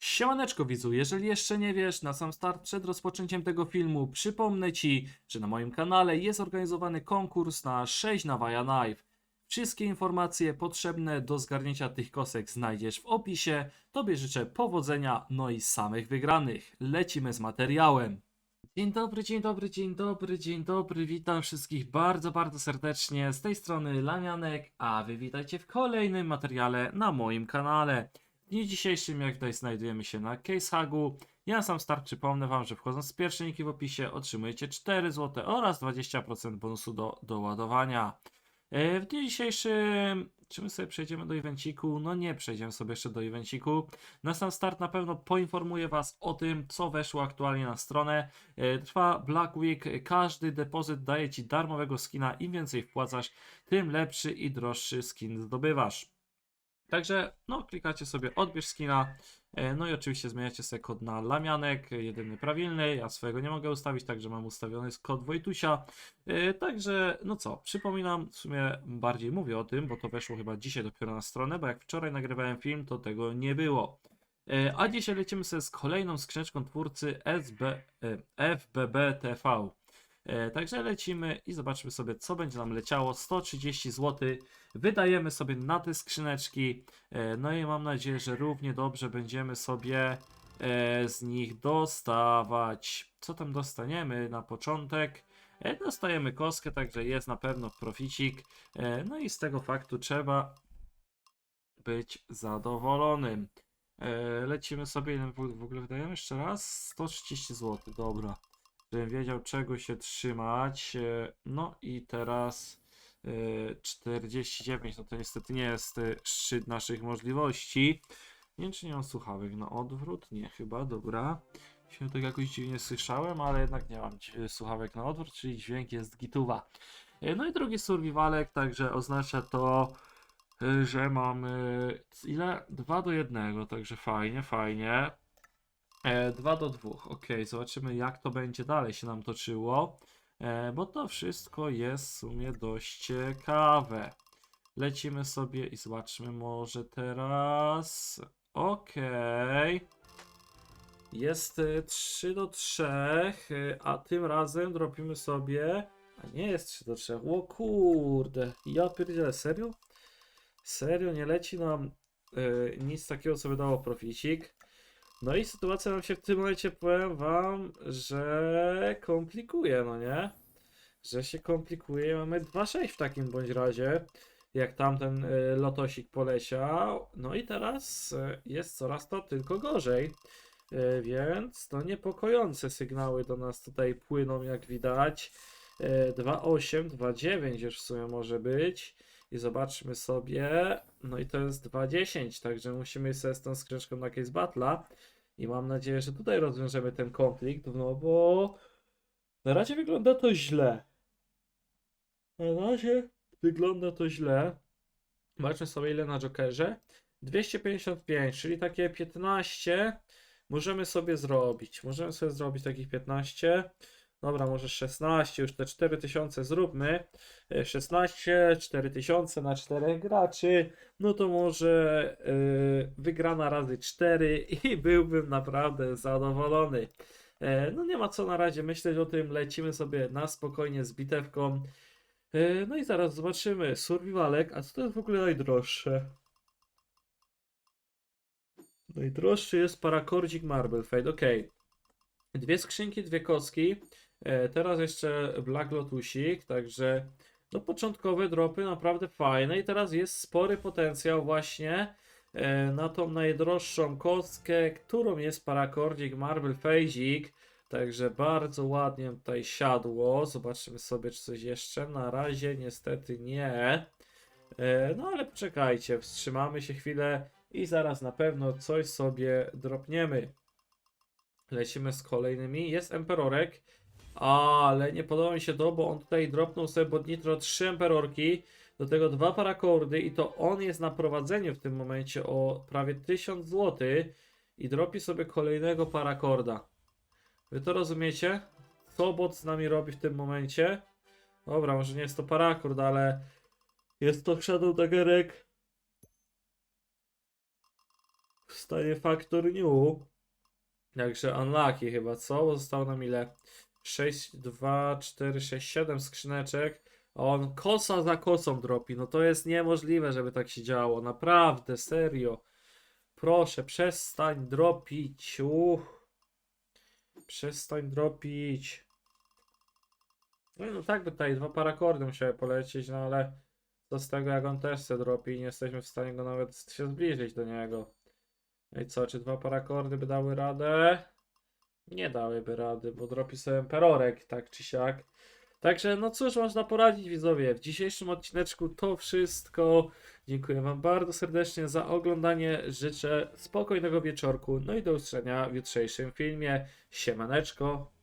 Siemaneczko widzu, jeżeli jeszcze nie wiesz, na sam start przed rozpoczęciem tego filmu przypomnę Ci, że na moim kanale jest organizowany konkurs na 6 na Vaja Knife. Wszystkie informacje potrzebne do zgarnięcia tych kosek znajdziesz w opisie. Tobie życzę powodzenia, no i samych wygranych. Lecimy z materiałem. Dzień dobry, dzień dobry, dzień dobry, dzień dobry. Witam wszystkich bardzo, bardzo serdecznie. Z tej strony Lamianek, a wy witajcie w kolejnym materiale na moim kanale. W dniu dzisiejszym, jak tutaj znajdujemy się na CaseHagu. Ja na sam start przypomnę Wam, że wchodząc z pierwszej linki w opisie otrzymujecie 4 zł oraz 20% bonusu do doładowania. E, W dniu dzisiejszym, czy my sobie przejdziemy do evenciku? No nie przejdziemy sobie jeszcze do evenciku. Na sam start na pewno poinformuję Was o tym, co weszło aktualnie na stronę. E, Trwa Black Week, każdy depozyt daje Ci darmowego skina. Im więcej wpłacasz, tym lepszy i droższy skin zdobywasz. Także, no, klikacie sobie odbierz skina, e, no i oczywiście zmieniacie sobie kod na Lamianek, e, jedyny prawilny, ja swojego nie mogę ustawić, także mam ustawiony jest kod Wojtusia, E, także, no co, przypominam, w sumie bardziej mówię o tym, bo to weszło chyba dzisiaj dopiero na stronę, bo jak wczoraj nagrywałem film, to tego nie było. A dzisiaj lecimy sobie z kolejną skrzyneczką twórcy SB, e, FBBTV. E, Także lecimy i zobaczmy sobie, co będzie nam leciało. 130 zł wydajemy sobie na te skrzyneczki. E, No i mam nadzieję, że równie dobrze będziemy sobie e, z nich dostawać. Co tam dostaniemy na początek? Dostajemy kostkę, także jest na pewno proficik. No i z tego faktu trzeba być zadowolonym. Lecimy sobie, ile w ogóle wydajemy jeszcze raz? 130 zł, dobra. Żebym wiedział czego się trzymać. E, No i teraz e, 49, no to niestety nie jest e, szczyt naszych możliwości. Nie wiem czy nie mam słuchawek na odwrót, nie chyba, dobra. Się tak jakoś dziwnie słyszałem, ale jednak nie mam słuchawek na odwrót, czyli dźwięk jest gituwa. E, No i drugi survivalek, także oznacza to, e, że mamy ile? 2 do 1, także fajnie, fajnie. 2 do 2, ok, zobaczymy jak to będzie dalej się nam toczyło, e, bo to wszystko jest w sumie dość ciekawe. Lecimy sobie i zobaczmy może teraz. Okej. Jest y, 3 do 3, y, a tym razem dropimy sobie. A nie jest 3 do 3. O kurde. Ja pierdzielę, serio? Serio, nie leci nam y, nic takiego, co by dało proficik. No i sytuacja nam się w tym momencie, powiem wam, że komplikuje, no nie? Że się komplikuje. Mamy 2-6 w takim bądź razie. Jak tamten y, lotosik poleciał. No i teraz y, jest coraz to tylko gorzej. Y, więc to niepokojące sygnały do nas tutaj płyną, jak widać. Y, 2,8, 2,9 już w sumie może być. I zobaczmy sobie. No i to jest 2,10, także musimy sobie z tą skrzyneczką na Case Battle'a. I mam nadzieję, że tutaj rozwiążemy ten konflikt, no bo na razie wygląda to źle. Na razie wygląda to źle. Zobaczmy sobie ile na Jokerze. 255, czyli takie 15 możemy sobie zrobić. Możemy sobie zrobić takich 15. Dobra, może 16, już te 4000 zróbmy. E, 16, 4000 na 4 graczy. No to może yy, wygrana razy 4 i byłbym naprawdę zadowolony. E, no nie ma co na razie myśleć o tym. Lecimy sobie na spokojnie z bitewką. E, no i zaraz zobaczymy. Survivalek, a co to jest w ogóle najdroższe? Najdroższy jest Parakordzik Marble Fade, ok. Dwie skrzynki, dwie kostki. E, teraz jeszcze Black Lotusik, także no początkowe dropy naprawdę fajne i teraz jest spory potencjał właśnie e, na tą najdroższą kostkę, którą jest Parakordzik Marble Fazik. Także bardzo ładnie tutaj siadło. Zobaczymy sobie, czy coś jeszcze. Na razie niestety nie. E, No ale poczekajcie, wstrzymamy się chwilę i zaraz na pewno coś sobie dropniemy. Lecimy z kolejnymi. Jest Emperorek, ale nie podoba mi się to, bo on tutaj dropnął sobie pod nitro 3 Emperorki, do tego dwa parakordy i to on jest na prowadzeniu w tym momencie o prawie 1000 zł i dropi sobie kolejnego parakorda. Wy to rozumiecie? Co bot z nami robi w tym momencie? Dobra, może nie jest to parakord, ale jest to Shadow Daggerek Stanie Factor New. Także unlucky chyba, co? Bo zostało nam ile? 6, 2, 4, 6, 7 skrzyneczek. A on kosa za kosą dropi. No to jest niemożliwe, żeby tak się działo. Naprawdę, serio. Proszę, przestań dropić. Uch. Przestań dropić. No, no tak by tutaj dwa parakordy musiały polecieć, no ale co z tego jak on też se dropi nie jesteśmy w stanie go nawet się zbliżyć do niego. No i co, czy dwa parakordy by dały radę? Nie dałyby rady, bo dropi sobie emperorek, tak czy siak. Także no cóż można poradzić widzowie, w dzisiejszym odcineczku to wszystko. Dziękuję wam bardzo serdecznie za oglądanie, życzę spokojnego wieczorku, no i do usłyszenia w jutrzejszym filmie. Siemaneczko.